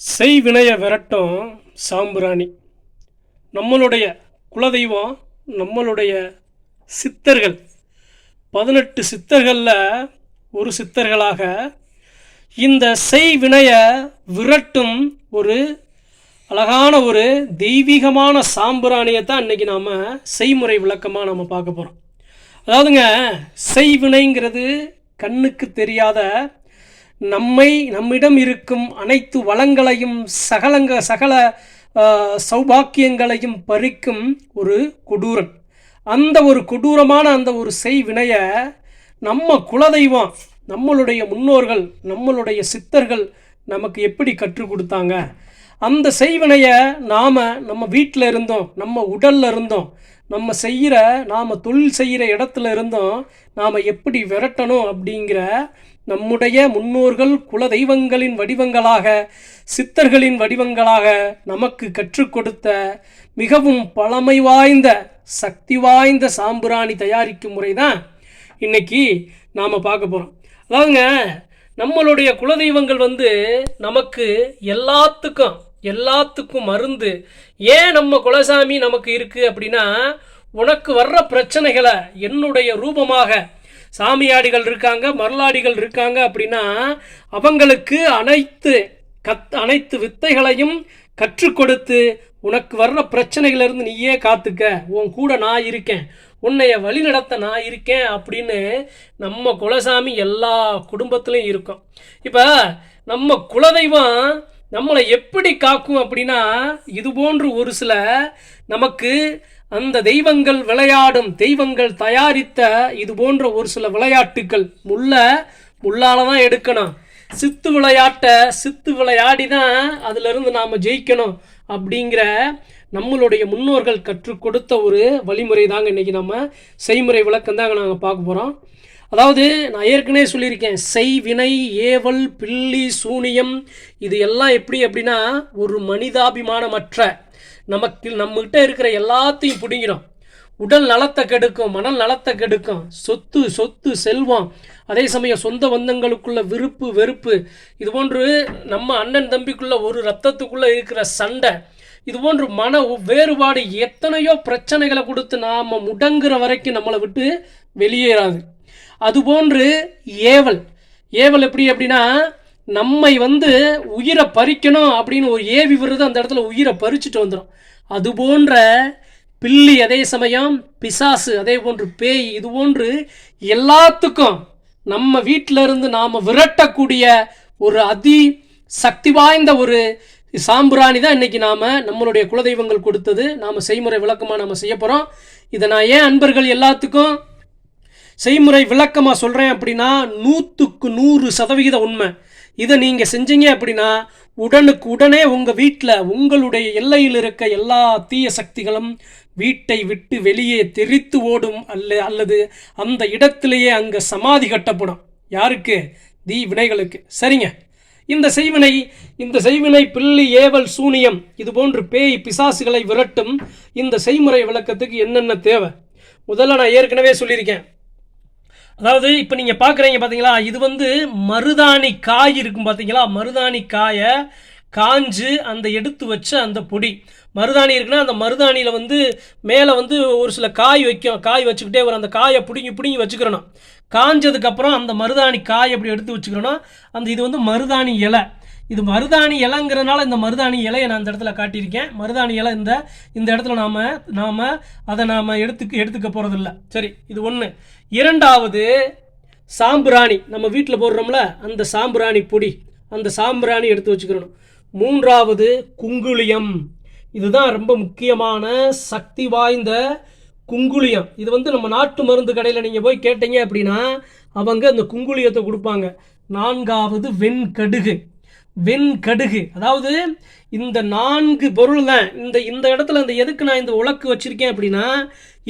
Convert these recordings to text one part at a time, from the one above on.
செய் வினைய விரட்டும் சாம்பிராணி. நம்மளுடைய குலதெய்வம் நம்மளுடைய சித்தர்கள். பதினெட்டு சித்தர்களில் ஒரு சித்தர்களாக இந்த செய் வினைய விரட்டும் ஒரு அழகான ஒரு தெய்வீகமான சாம்பிராணியை தான் இன்றைக்கி நாம் செய்முறை விளக்கமாக நம்ம பார்க்க போகிறோம் அதாவதுங்க செய்வினைங்கிறது கண்ணுக்கு தெரியாத நம்மை நம்மிடம் இருக்கும் அனைத்து வளங்களையும் சகலங்க சகல சௌபாக்கியங்களையும் பறிக்கும் ஒரு கொடூரன். அந்த ஒரு கொடூரமான அந்த ஒரு செய்வினையை நம்ம குலதெய்வம் நம்மளுடைய முன்னோர்கள் நம்மளுடைய சித்தர்கள் நமக்கு எப்படி கற்றுக் கொடுத்தாங்க? அந்த செய்வினையை நாம் நம்ம வீட்டில் இருந்தோம் நம்ம உடல்ல இருந்தோம் நம்ம செய்கிற நாம் தொழில் செய்கிற இடத்துல இருந்தோம் நாம் எப்படி விரட்டணும் அப்படிங்கிற நம்முடைய முன்னோர்கள் குல தெய்வங்களின் வடிவங்களாக சித்தர்களின் வடிவங்களாக நமக்கு கற்றுக் கொடுத்த மிகவும் பழமை வாய்ந்த சக்தி வாய்ந்த சாம்பிராணி தயாரிக்கும் முறை தான் இன்னைக்கு நாம் பார்க்க போகிறோம் அதாவதுங்க நம்மளுடைய குலதெய்வங்கள் வந்து நமக்கு எல்லாத்துக்கும் எல்லாத்துக்கும் மருந்து. ஏன் நம்ம குலசாமி நமக்கு இருக்குது அப்படின்னா உனக்கு வர்ற பிரச்சனைகளை என்னுடைய ரூபமாக சாமியாடிகள் இருக்காங்க மரலாடிகள் இருக்காங்க அப்படின்னா அவங்களுக்கு அனைத்து கத் அனைத்து வித்தைகளையும் கற்றுக் கொடுத்து உனக்கு வர்ற பிரச்சனைகளிலிருந்து நீயே காத்துக்க. உன் கூட நான் இருக்கேன். உன்னைய வழிநடத்த நான் இருக்கேன் அப்படின்னு நம்ம குலசாமி எல்லா குடும்பத்திலையும் இருக்கும். இப்போ நம்ம குலதெய்வம் நம்மளை எப்படி காக்கும் அப்படின்னா இது போன்று ஒரு சில நமக்கு அந்த தெய்வங்கள் விளையாடும் தெய்வங்கள் தயாரித்த இது போன்ற ஒரு சில விளையாட்டுக்கள். முள்ள முள்ளால தான் எடுக்கணும். சித்து விளையாட்டை சித்து விளையாடி தான் அதிலிருந்து நாம் ஜெயிக்கணும் அப்படிங்கிற நம்மளுடைய முன்னோர்கள் கற்றுக் கொடுத்த ஒரு வழிமுறை தாங்க இன்றைக்கி நம்ம செய்முறை விளக்கம் தாங்க நாங்கள் பார்க்க போகிறோம் அதாவது நான் ஏற்கனவே சொல்லியிருக்கேன் செய் வினை ஏவல் பில்லி சூனியம் இது எல்லாம் எப்படி அப்படின்னா ஒரு மனிதாபிமானமற்ற நமக்கு நம்மகிட்ட இருக்கிற எல்லாத்தையும் பிடிங்கிடும். உடல் நலத்தை கெடுக்கும் மனல் நலத்தை கெடுக்கும். சொத்து சொத்து செல்வம். அதே சமயம் சொந்த பந்தங்களுக்குள்ள விருப்பு வெறுப்பு. இது போன்று நம்ம அண்ணன் தம்பிக்குள்ள ஒரு ரத்தத்துக்குள்ளே இருக்கிற சண்டை. இது போன்று மன வேறுபாடு எத்தனையோ பிரச்சனைகளை கொடுத்து நாம் முடங்குற வரைக்கும் நம்மளை விட்டு வெளியேறாது. அதுபோன்று ஏவல். ஏவல் எப்படி அப்படின்னா நம்மை வந்து உயிரை பறிக்கணும் அப்படின்னு ஒரு ஏவி விருது அந்த இடத்துல உயிரை பறிச்சுட்டு வந்துடும் அது போன்ற பில்லி அதே சமயம் பிசாசு அதே போன்று பேய் இது போன்று எல்லாத்துக்கும் நம்ம வீட்டில் இருந்து நாம் விரட்டக்கூடிய ஒரு அதி சக்தி வாய்ந்த ஒரு சாம்பிராணி தான் இன்றைக்கி நாம் நம்மளுடைய குலதெய்வங்கள் கொடுத்தது. நாம் செய்முறை விளக்கமாக நாம் செய்ய போகிறோம் இதை நான் ஏன் அன்பர்கள் எல்லாத்துக்கும் செய்முறை விளக்கமாக சொல்கிறேன் அப்படின்னா நூற்றுக்கு நூறு சதவிகித உண்மை. இதை நீங்கள் செஞ்சீங்க அப்படின்னா உடனுக்கு உடனே உங்கள் வீட்டில் உங்களுடைய எல்லையில் இருக்க எல்லா தீய சக்திகளும் வீட்டை விட்டு வெளியே தெரித்து ஓடும் அல்ல அல்லது அந்த இடத்திலேயே அங்கே சமாதி கட்டப்படும். யாருக்கு? தீ வினைகளுக்கு. சரிங்க. இந்த செய்வினை இந்த செய்வினை பில்லி ஏவல் சூனியம் இது போன்று பேய் பிசாசுகளை விரட்டும் இந்த செய்முறை விளக்கத்துக்கு என்னென்ன தேவை? முதல்ல நான் ஏற்கனவே சொல்லியிருக்கேன். அதாவது இப்போ நீங்கள் பார்க்குறீங்க பார்த்தீங்களா இது வந்து மருதாணி காய் இருக்கும் பார்த்தீங்களா மருதாணி காயை காஞ்சு அந்த எடுத்து வச்ச அந்த பொடி. மருதாணி இருக்குன்னா அந்த மருதாணியில் வந்து மேலே வந்து ஒரு சில காய் வைக்கும். காய் வச்சுக்கிட்டே வரும் அந்த காயை பிடுங்கி பிடுங்கி வச்சுக்கிறணும். காஞ்சதுக்கப்புறம் அந்த மருதாணி காய் அப்படி எடுத்து வச்சுக்கிறோன்னா அந்த இது வந்து மருதாணி இலை. இது மருதாணி இலைங்கிறனால இந்த மருதாணி இலையை நான் இந்த இடத்துல காட்டியிருக்கேன். மருதாணி இலை இந்த இந்த இடத்துல நாம் நாம் அதை நாம் எடுத்துக்க எடுத்துக்க போகிறதில்ல சரி இது ஒன்று இரண்டாவது சாம்பிராணி. நம்ம வீட்டில் போடுறோம்ல அந்த சாம்பிராணி பொடி. அந்த சாம்பிராணி எடுத்து வச்சுக்கிறணும் மூன்றாவது குங்குளியம். இதுதான் ரொம்ப முக்கியமான சக்தி வாய்ந்த குங்குளியம். இது வந்து நம்ம நாட்டு மருந்து கடையில் நீங்கள் போய் கேட்டீங்க அப்படின்னா அவங்க அந்த குங்குளியத்தை கொடுப்பாங்க. நான்காவது வெண்கடுகு. வெண்கடுகு. அதாவது இந்த நான்கு பொருள் தான் இந்த இந்த இடத்துல இந்த எதுக்கு நான் இந்த உலக்கு வச்சுருக்கேன் அப்படின்னா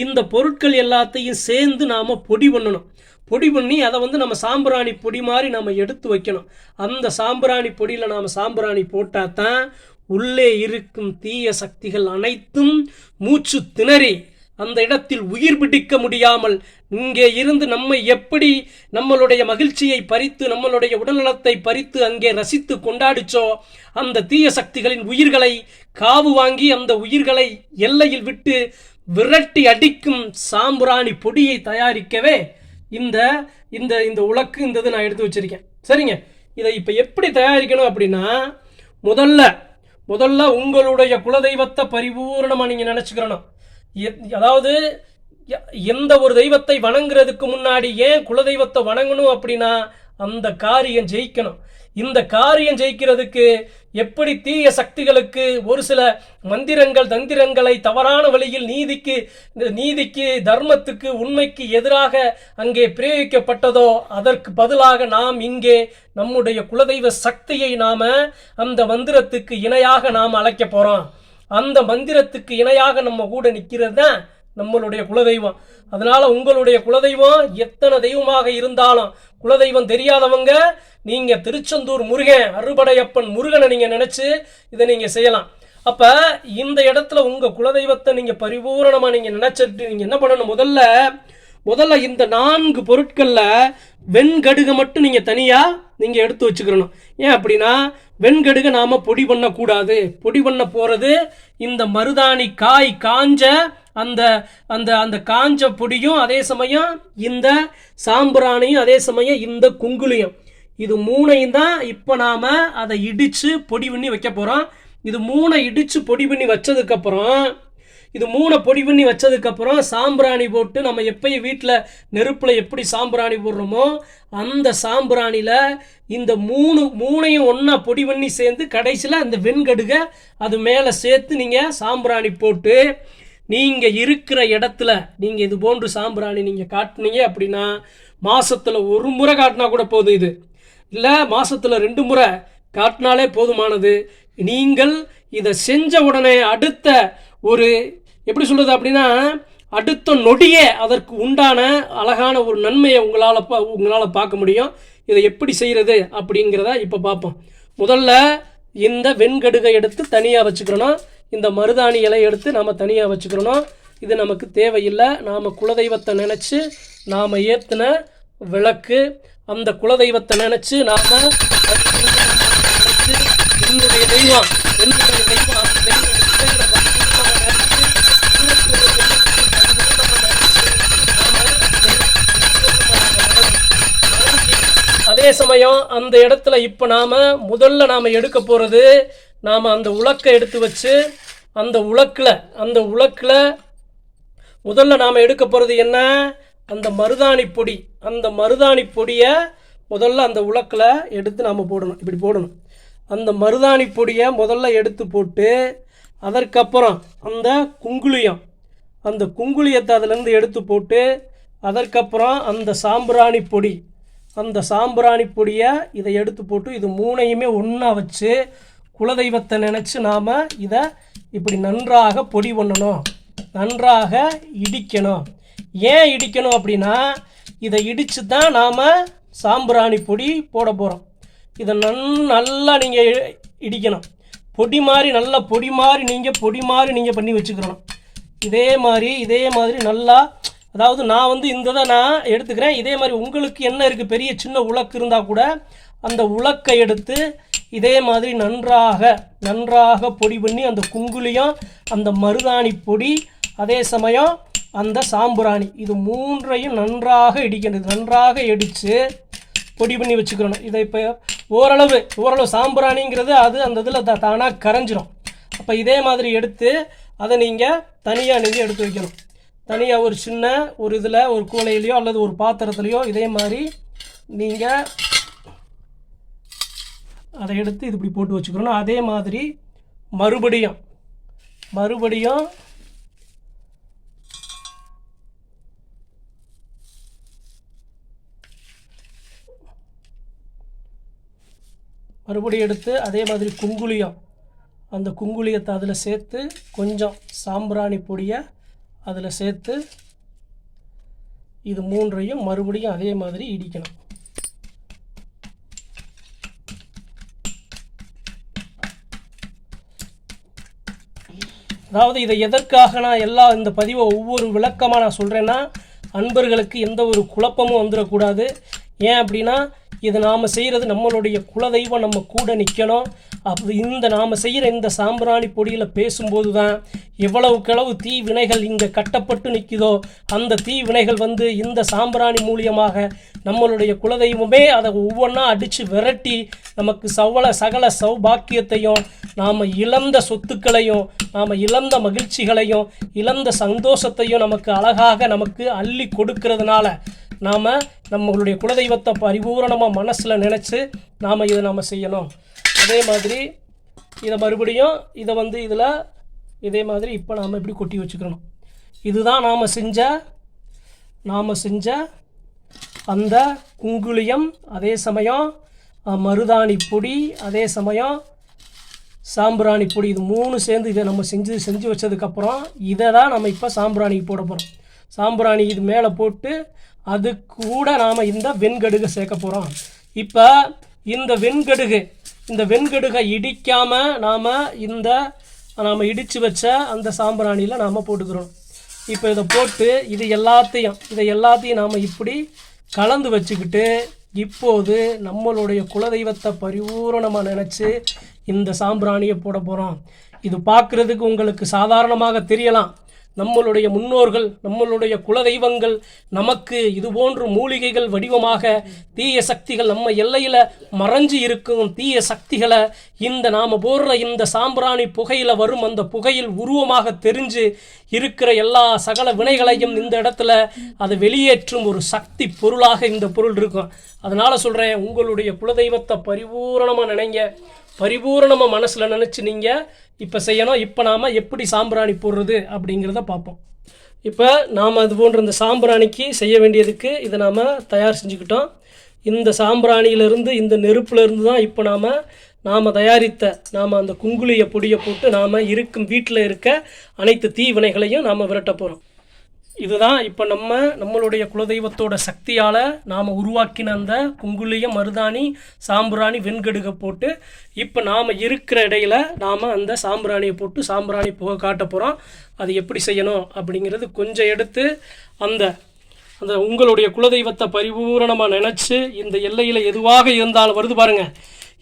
இந்த பொருட்கள் எல்லாத்தையும் சேர்ந்து நாம் பொடி பண்ணணும். பொடி பண்ணி அதை வந்து நம்ம சாம்பிராணி பொடி மாதிரி நம்ம எடுத்து வைக்கணும். அந்த சாம்பிராணி பொடியில் நாம் சாம்பிராணி போட்டால் தான் உள்ளே இருக்கும் தீய சக்திகள் அனைத்தும் மூச்சு திணறி அந்த இடத்தில் உயிர் பிடிக்க முடியாமல் இங்கே இருந்து நம்மை எப்படி நம்மளுடைய மகிழ்ச்சியை பறித்து நம்மளுடைய உடல்நலத்தை பறித்து அங்கே ரசித்து கொண்டாடிச்சோ அந்த தீய சக்திகளின் உயிர்களை காவு வாங்கி அந்த உயிர்களை எல்லையில் விட்டு விரட்டி அடிக்கும் சாம்பிராணி பொடியை தயாரிக்கவே இந்த இந்த இந்த உலக்கு இந்த இது நான் எடுத்து வச்சிருக்கேன். சரிங்க? இதை இப்போ எப்படி தயாரிக்கணும் அப்படின்னா முதல்ல முதல்ல உங்களுடைய குலதெய்வத்தை பரிபூரணமாக நீங்கள் நினச்சிக்கிறணும். அதாவது எந்த ஒரு தெய்வத்தை வணங்குறதுக்கு முன்னாடி ஏன் குலதெய்வத்தை வணங்கணும் அப்படின்னா அந்த காரியம் ஜெயிக்கணும். இந்த காரியம் ஜெயிக்கிறதுக்கு எப்படி தீய சக்திகளுக்கு ஒரு சில மந்திரங்கள் தந்திரங்களை தவறான வழியில் நீதிக்கு நீதிக்கு தர்மத்துக்கு உண்மைக்கு எதிராக அங்கே பிரயோகிக்கப்பட்டதோ அதற்கு பதிலாக நாம் இங்கே நம்முடைய குலதெய்வ சக்தியை நாம அந்த மந்திரத்துக்கு இணையாக நாம் அழைக்க போகிறோம் அந்த மந்திரத்துக்கு இணையாக நம்ம கூட நிற்கிறது தான் நம்மளுடைய குலதெய்வம். அதனால உங்களுடைய குலதெய்வம் எத்தனை தெய்வமாக இருந்தாலும் குலதெய்வம் தெரியாதவங்க நீங்க திருச்செந்தூர் முருகன் அறுபடையப்பன் முருகனை நீங்க நினைச்சு இதை நீங்க செய்யலாம். அப்ப இந்த இடத்துல உங்க குலதெய்வத்தை நீங்க பரிபூரணமா நீங்க நினைச்சிட்டு நீங்க என்ன பண்ணணும்? முதல்ல முதல்ல இந்த நான்கு பொருட்கள்ல வெண்கடுகை மட்டும் நீங்க தனியா நீங்கள் எடுத்து வச்சுக்கிறணும். ஏன் அப்படின்னா வெண்கடுகை நாம் பொடி பண்ணக்கூடாது. பொடி பண்ண போகிறது இந்த மருதாணி காய் காஞ்ச அந்த அந்த அந்த காஞ்ச பொடியும் அதே சமயம் இந்த சாம்பிராணியும் அதே சமயம் இந்த குங்குலியும் இது மூணையும் தான் இப்போ நாம் அதை இடித்து பொடி பண்ணி வைக்க போகிறோம் இது மூணை இடித்து பொடி பண்ணி வச்சதுக்கப்புறம் இது மூணை பொடி பண்ணி வச்சதுக்கப்புறம் சாம்பிராணி போட்டு நம்ம எப்பயும் வீட்டில் நெருப்பில் எப்படி சாம்பிராணி போடுறோமோ அந்த சாம்பிராணியில் இந்த மூணு மூணையும் ஒன்றா பொடி பண்ணி சேர்ந்து கடைசியில் அந்த வெண்கடுகை அது மேலே சேர்த்து நீங்கள் சாம்பிராணி போட்டு நீங்கள் இருக்கிற இடத்துல நீங்கள் இது போன்று சாம்பிராணி நீங்கள் காட்டினீங்க அப்படின்னா மாதத்தில் ஒரு முறை காட்டினா கூட போதும் இது. இல்லை மாதத்தில் ரெண்டு முறை காட்டினாலே போதுமானது. நீங்கள் இதை செஞ்ச உடனே அடுத்த ஒரு எப்படி சொல்கிறது அப்படின்னா அடுத்த நொடியே அதற்கு உண்டான அழகான ஒரு நன்மையை உங்களால் பா உங்களால் பார்க்க முடியும். இதை எப்படி செய்கிறது அப்படிங்கிறத இப்போ பார்ப்போம். முதல்ல இந்த வெண்கடுகை எடுத்து தனியாக வச்சுக்கிறணும். இந்த மருதாணி இலை எடுத்து நாம் தனியாக வச்சுக்கிறணும். இது நமக்கு தேவையில்லை. நாம் குலதெய்வத்தை நினச்சி நாம் ஏற்றின விளக்கு. அந்த குலதெய்வத்தை நினச்சி நாம் என்னுடைய தெய்வம் என்னுடைய தெய்வம் அந்த தெய்வம் விசேஷ பக்தியோட நினைச்சு, அதே சமயம் அந்த இடத்துல இப்போ நாம் முதல்ல நாம் எடுக்க போகிறது நாம் அந்த உலக்கை எடுத்து வச்சு அந்த உலக்கில் அந்த உலக்கில் முதல்ல நாம் எடுக்க போகிறது என்ன? அந்த மருதாணி பொடி. அந்த மருதாணி பொடியை முதல்ல அந்த உலக்கில் எடுத்து நாம் போடணும். இப்படி போடணும். அந்த மருதாணி பொடியை முதல்ல எடுத்து போட்டு அதற்கப்புறம் அந்த குங்குளியம். அந்த குங்குளியத்தை அதுலேருந்து எடுத்து போட்டு அதற்கப்புறம் அந்த சாம்பிராணி பொடி. அந்த சாம்பிராணி பொடியை இதை எடுத்து போட்டு இது மூணையுமே ஒன்றா வச்சு குலதெய்வத்தை நினச்சி நாம் இதை இப்படி நன்றாக பொடி பண்ணணும். நன்றாக இடிக்கணும். ஏன் இடிக்கணும் அப்படின்னா இதை இடித்து தான் நாம் சாம்பிராணி பொடி போட போகிறோம் இதை நன் நல்லா நீங்கள் இடிக்கணும். பொடி மாதிரி நல்லா பொடி மாதிரி நீங்கள் பொடி மாதிரி நீங்கள் பண்ணி வச்சுக்கிறணும் இதே மாதிரி இதே மாதிரி நல்லா அதாவது நான் வந்து இந்த இதை நான் எடுத்துக்கிறேன். இதே மாதிரி உங்களுக்கு என்ன இருக்குது பெரிய சின்ன உலக்கு இருந்தால் கூட அந்த உலக்கை எடுத்து இதே மாதிரி நன்றாக நன்றாக பொடி பண்ணி அந்த குங்குலியும் அந்த மருதாணி பொடி அதே சமயம் அந்த சாம்பிராணி. இது மூன்றையும் நன்றாக இடிக்கணும். நன்றாக இடித்து பொடி பண்ணி வச்சுக்கிறணும் இதை இப்போ ஓரளவு ஓரளவு சாம்பிராணிங்கிறது அது அந்த இதில் த தானாக கரைஞ்சிரும். அப்போ இதே மாதிரி எடுத்து அதை நீங்கள் தனியாக நீங்கள் எடுத்து வைக்கணும். தனியாக ஒரு சின்ன ஒரு இதில் ஒரு கூலையிலையோ அல்லது ஒரு பாத்திரத்துலையோ இதே மாதிரி நீங்கள் அதை எடுத்து இது இப்படி போட்டு வச்சுக்கிறணும் அதே மாதிரி மறுபடியும் மறுபடியும் மறுபடியும் எடுத்து அதே மாதிரி குங்குளியம் அந்த குங்குளியத்தை அதில் சேர்த்து கொஞ்சம் சாம்பிராணி பொடியை அதில் சேர்த்து இது மூன்றையும் மறுபடியும் அதே மாதிரி இடிக்கணும். அதாவது இதை எதற்காக நான் எல்லா இந்த பதிவை ஒவ்வொரு விளக்கமாக நான் சொல்கிறேன்னா அன்பர்களுக்கு எந்த ஒரு குழப்பமும் வந்துடக்கூடாது ஏன் அப்படின்னா இது நாம் செய்கிறது நம்மளுடைய குலதெய்வம் நம்ம கூட நிற்கணும் அப்போ இந்த நாம் செய்கிற இந்த சாம்பிராணி பொடியில் பேசும்போது தான் எவ்வளவுக்களவு தீ வினைகள் இங்கே கட்டப்பட்டு நிற்குதோ அந்த தீ வினைகள் வந்து இந்த சாம்பிராணி மூலியமாக நம்மளுடைய குலதெய்வமே அதை ஒவ்வொன்றா அடித்து விரட்டி நமக்கு சவல சகல சௌபாக்கியத்தையும் நாம் இழந்த சொத்துக்களையும் நாம் இழந்த மகிழ்ச்சிகளையும் இழந்த சந்தோஷத்தையும் நமக்கு அழகாக நமக்கு அள்ளி கொடுக்கறதுனால நாம் நம்மளுடைய குலதெய்வத்தை பரிபூரணமாக மனசில் நினச்சி நாம் இதை நாம் செய்யணும். அதே மாதிரி இதை மறுபடியும் இதை வந்து இதில் இதே மாதிரி இப்போ நாம் இப்படி கொட்டி வச்சுக்கணும். இதுதான் நாம் செஞ்ச நாம் செஞ்ச அந்த குங்குளியம் அதே சமயம் மருதாணி பொடி அதே சமயம் சாம்பிராணி பொடி இது மூணு சேர்ந்து இதை நம்ம செஞ்சு செஞ்சு வச்சதுக்கப்புறம் இதை தான் நம்ம இப்போ சாம்பிராணிக்கு போட போகிறோம் சாம்பிராணி இது மேலே போட்டு அது கூட நாம் இந்த வெண்கடுகை சேர்க்க போகிறோம் இப்போ இந்த வெண்கடுகு இந்த வெண்கடுகை இடிக்காமல் நாம் இந்த நாம் இடித்து வச்ச அந்த சாம்பிராணியில் நாம் போட்டுக்கிறோம். இப்போ இதை போட்டு இது எல்லாத்தையும் இதை எல்லாத்தையும் நாம் இப்படி கலந்து வச்சுக்கிட்டு இப்போது நம்மளுடைய குலதெய்வத்தை பரிபூரணமாக நினச்சி இந்த சாம்பிராணியை போட போகிறோம் இது பார்க்குறதுக்கு உங்களுக்கு சாதாரணமாக தெரியலாம். நம்மளுடைய முன்னோர்கள் நம்மளுடைய குலதெய்வங்கள் நமக்கு இதுபோன்று மூலிகைகள் வடிவமாக தீய சக்திகள் நம்ம எல்லையில் மறைஞ்சு இருக்கும் தீய சக்திகளை இந்த நாம் போடுற இந்த சாம்பிராணி புகையில் வரும் அந்த புகையில் உருவமாக தெரிஞ்சு இருக்கிற எல்லா சகல வினைகளையும் இந்த இடத்துல அதை வெளியேற்றும் ஒரு சக்தி பொருளாக இந்த பொருள் இருக்கும். அதனால் சொல்கிறேன் உங்களுடைய குலதெய்வத்தை பரிபூரணமாக நினைங்க. பரிபூரணமாக மனசில் நினச்சி நீங்கள் இப்போ செய்யணும். இப்போ நாம் எப்படி சாம்பிராணி போடுறது அப்படிங்கிறத பார்ப்போம். இப்போ நாம் அது போன்ற இந்த சாம்பிராணிக்கு செய்ய வேண்டியதுக்கு இதை நாம் தயார் செஞ்சுக்கிட்டோம். இந்த சாம்பிராணியிலிருந்து இந்த நெருப்புலேருந்து தான் இப்போ நாம் நாம் தயாரித்த நாம் அந்த குங்குளிய பொடியை போட்டு நாம் இருக்கும் வீட்டில் இருக்க அனைத்து தீவினைகளையும் நாம் விரட்ட போகிறோம் இதுதான் இப்போ நம்ம நம்மளுடைய குலதெய்வத்தோட சக்தியால் நாம் உருவாக்கின அந்த குங்குளிய மருதாணி சாம்பிராணி வெண்கடுகை போட்டு இப்போ நாம் இருக்கிற இடையில நாம் அந்த சாம்பிராணியை போட்டு சாம்பிராணி புகை காட்ட போகிறோம் அது எப்படி செய்யணும் அப்படிங்கிறது கொஞ்சம் எடுத்து அந்த அந்த உங்களுடைய குலதெய்வத்தை பரிபூரணமாக நினச்சி இந்த எல்லையில் எதுவாக இருந்தாலும் வருது பாருங்க.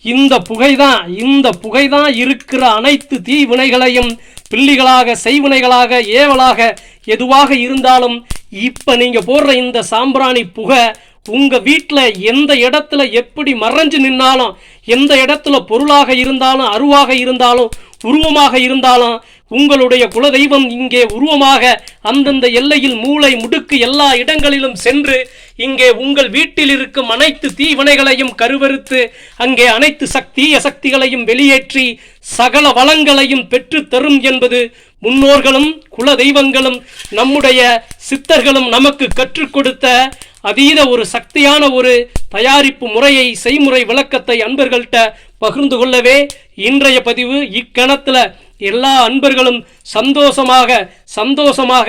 இந்த புகை தான் இந்த புகை தான் இருக்கிற அனைத்து தீ வினைகளையும் பிள்ளிகளாக செய்வினைகளாக ஏவலாக எதுவாக இருந்தாலும் இப்போ நீங்கள் போடுற இந்த சாம்பிராணி புகை உங்கள் வீட்டில் எந்த இடத்துல எப்படி மறைஞ்சு நின்னாலும் எந்த இடத்துல பொருளாக இருந்தாலும் அருவாக இருந்தாலும் உருவமாக இருந்தாலும் உங்களுடைய குலதெய்வம் இங்கே உருவமாக அந்தந்த எல்லையில் மூளை முடுக்கு எல்லா இடங்களிலும் சென்று இங்கே உங்கள் வீட்டில் இருக்கும் அனைத்து தீவினைகளையும் கருவறுத்து அங்கே அனைத்து சக்திய சக்திகளையும் வெளியேற்றி சகல வளங்களையும் பெற்று தரும் என்பது முன்னோர்களும் குல தெய்வங்களும் நம்முடைய சித்தர்களும் நமக்கு கற்றுக் கொடுத்த அதீத ஒரு சக்தியான ஒரு தயாரிப்பு முறையை செய்முறை விளக்கத்தை அன்பர்கள்ட்ட பகிர்ந்து கொள்ளவே இன்றைய பதிவு இக்கணத்தில் எல்லா அன்பர்களும் சந்தோஷமாக சந்தோஷமாக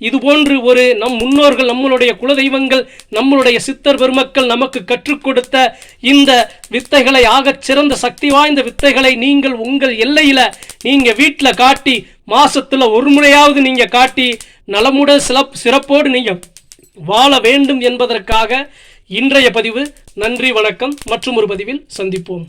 இதுபோன்று ஒரு நம் முன்னோர்கள் நம்மளுடைய குலதெய்வங்கள் நம்மளுடைய சித்தர் பெருமக்கள் நமக்கு கற்றுக் கொடுத்த இந்த வித்தைகளை ஆகச் சிறந்த சக்தி வாய்ந்த வித்தைகளை நீங்கள் உங்கள் எல்லையில் நீங்கள் வீட்டில் காட்டி மாசத்துல ஒரு முறையாவது நீங்க காட்டி நலமுட சிலப் சிறப்போடு நீங்க வாழ வேண்டும் என்பதற்காக இன்றைய பதிவு. நன்றி வணக்கம். மற்றும் ஒரு பதிவில் சந்திப்போம்.